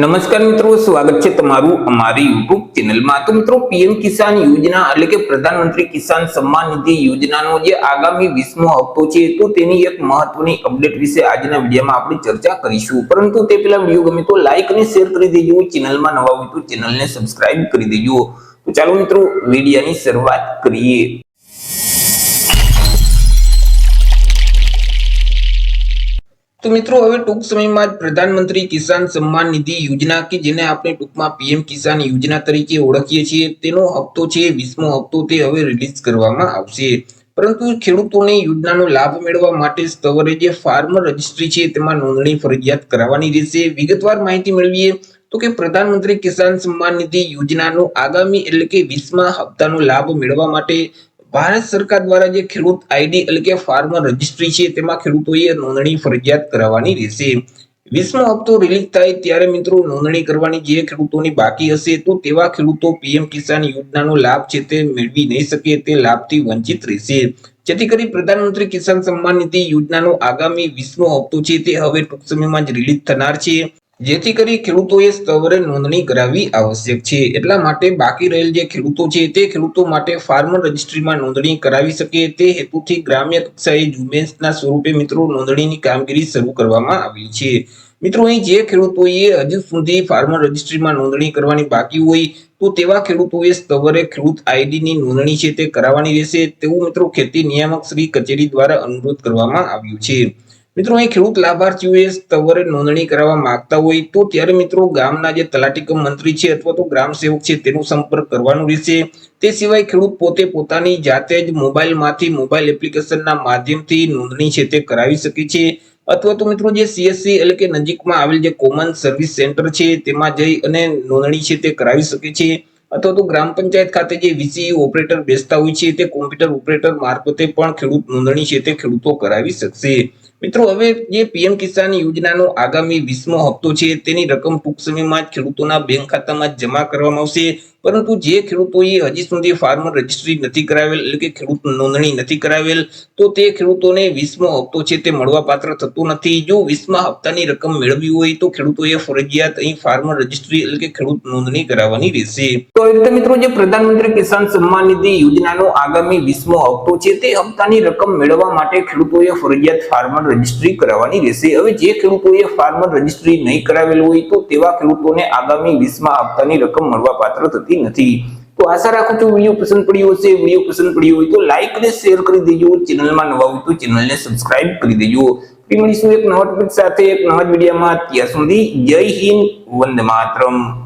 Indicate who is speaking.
Speaker 1: નમસ્કાર મિત્રો, સ્વાગત છે તમારું અમારી યુટ્યુબ ચેનલમાં. તો મિત્રો, પીએમ કિસાન યોજના એટલે કે પ્રધાનમંત્રી કિસાન સન્માન નિધિ યોજનાનો જે આગામી વીસમો હપ્તો છે, તો તેની એક મહત્વની અપડેટ વિશે આજના વિડીયોમાં આપણે ચર્ચા કરીશું. પરંતુ તે પહેલા વીડિયો ગમે તો લાઈક અને શેર કરી દેજો. ચેનલમાં નવા હોય તો ચેનલને સબસ્ક્રાઇબ કરી દેજો. તો ચાલો મિત્રો, વિડીયોની શરૂઆત કરીએ. તો મિત્રો, હવે ટૂંક સમયમાં જ પ્રધાનમંત્રી કિસાન સન્માન નિધિ યોજના કે જેને આપણે ટૂંકમાં પીએમ કિસાન યોજના તરીકે ઓળખીએ છીએ, તેનો હપ્તો છે, વીસમો હપ્તો તે હવે રિલીઝ કરવામાં આવશે. પરંતુ ખેડૂતોને યોજનાનો લાભ મેળવવા માટે સ્તવરે જે ફાર્મર રજિસ્ટ્રી છે, તેમાં નોંધણી ફરજિયાત કરાવવાની રહેશે. વિગતવાર માહિતી મેળવીએ તો કે પ્રધાનમંત્રી કિસાન સન્માન નિધિ યોજનાનો આગામી એટલે કે વીસમા હપ્તાનો લાભ મેળવવા માટે ભારત સરકાર દ્વારા જે ખેડૂત આઈડી એટલે કે ફાર્મર રજિસ્ટ્રી છે, તેમાં ખેડૂતોએ નોંધણી ફરજિયાત કરાવવાની રહેશે. વીસમો હપ્તો રિલીઝ થાય ત્યારે મિત્રો નોંધણી કરવાની જે ખેડૂતોની બાકી હશે, તો તેવા ખેડૂતો પીએમ કિસાન યોજનાનો લાભ છે તે મેળવી નહીં શકે, તે લાભથી વંચિત રહેશે. જેથી કરી પ્રધાનમંત્રી કિસાન સન્માન નિધિ યોજનાનો આગામી વીસમો હપ્તો છે તે હવે ટૂંક સમયમાં જ રિલીઝ થનાર છે. જેથી કરી ખેડૂતોએ સ્તવરે નોંધણી કરાવવી આવશ્યક છે. એટલા માટે બાકી રહેલ જે ખેડૂતો છે, તે ખેડૂતો માટે ફાર્મર રજિસ્ટ્રીમાં નોંધણી કરાવી શકે. તે હેતુથી ગ્રામ્ય કક્ષાએ ઝુંબેશના સ્વરૂપે મિત્રો નોંધણીની કામગીરી શરૂ કરવામાં આવી છે. મિત્રો, અહીં જે ખેડૂતોએ હજુ સુધી ફાર્મર રજિસ્ટ્રીમાં નોંધણી કરવાની બાકી હોય, તો તેવા ખેડૂતોએ સ્તવરે ખેડૂત આઈડીની નોંધણી છે તે કરાવવાની રહેશે. તેવું મિત્રો ખેતી નિયામક શ્રી કચેરી દ્વારા અનુરોધ કરવામાં આવ્યું છે. મિત્રો, અહીં ખેડૂત લાભાર્થીઓએ સ્તવરે નોંધણી કરાવવા માંગતા હોય તો ત્યારે મિત્રો ગામના જે તલાટી કમ મંત્રી છે અથવા તો ગ્રામ સેવક છે તેનો સંપર્ક કરવાનો રહેશે. તે સિવાય ખેડૂત પોતે પોતાની જાતે જ મોબાઈલમાંથી મોબાઈલ એપ્લિકેશનના માધ્યમથી નોંધણી છે તે કરાવી શકે છે. અથવા તો મિત્રો, જે સીએસસી એટલે કે નજીકમાં આવેલ જે કોમન સર્વિસ સેન્ટર છે તેમાં જઈ અને નોંધણી છે તે કરાવી શકે છે. અથવા તો ગ્રામ પંચાયત ખાતે જે વીસીયુ ઓપરેટર બેસતા હોય છે તે કોમ્પ્યુટર ઓપરેટર મારફતે પણ ખેડૂત નોંધણી છે તે ખેડૂતો કરાવી શકશે. મિત્રો, હવે જે પીએમ કિસાન યોજનાનો આગામી વીસમો હપ્તો છે, તેની રકમ ટૂંક સમયમાં જ ખેડૂતોના બેંક ખાતામાં જમા કરવામાં આવશે. પરંતુ જે ખેડૂતોએ હજી સુધી ફાર્મર રજિસ્ટ્રી નથી કરાવેલ, એટલે કે ખેડૂત નોંધણી નથી કરાવેલ, તો તે ખેડૂતોને વીસમો હપ્તો છે તે મળવાપાત્ર થતો નથી. જો વીસમા હપ્તાની રકમ મેળવી હોય, તો ખેડૂતોએ ફરજિયાત અહીં ફાર્મર રજિસ્ટ્રી એટલે કે ખેડૂત નોંધણી કરાવવાની રહેશે. તો એ મિત્રો જે પ્રધાનમંત્રી કિસાન સન્માન નિધિ યોજનાનો આગામી વીસમો હપ્તો છે, તે હપ્તાની રકમ મેળવવા માટે ખેડૂતોએ ફરજિયાત ફાર્મર રજિસ્ટ્રી કરાવવાની રહેશે. હવે જે ખેડૂતોએ ફાર્મર રજિસ્ટ્રી નહીં કરાવેલ હોય, તો તેવા ખેડૂતોને આગામી વીસમા હપ્તાની રકમ મળવા પાત્ર થતી નથી. તો આશા રાખું છું વીડિયો પસંદ પડ્યો હશે, વીડિયો પસંદ પડ્યો હોય તો લાઈક અને શેર કરી દેજો ચેનલમાં નવા હોય તો ચેનલને સબસ્ક્રાઇબ કરી દેજો. ફરી મળીશું એક નવા ટોપિક સાથે, એક નવા જ વિડીયોમાં ત્યાં સુધી જય હિન્દ, વંદે માતરમ.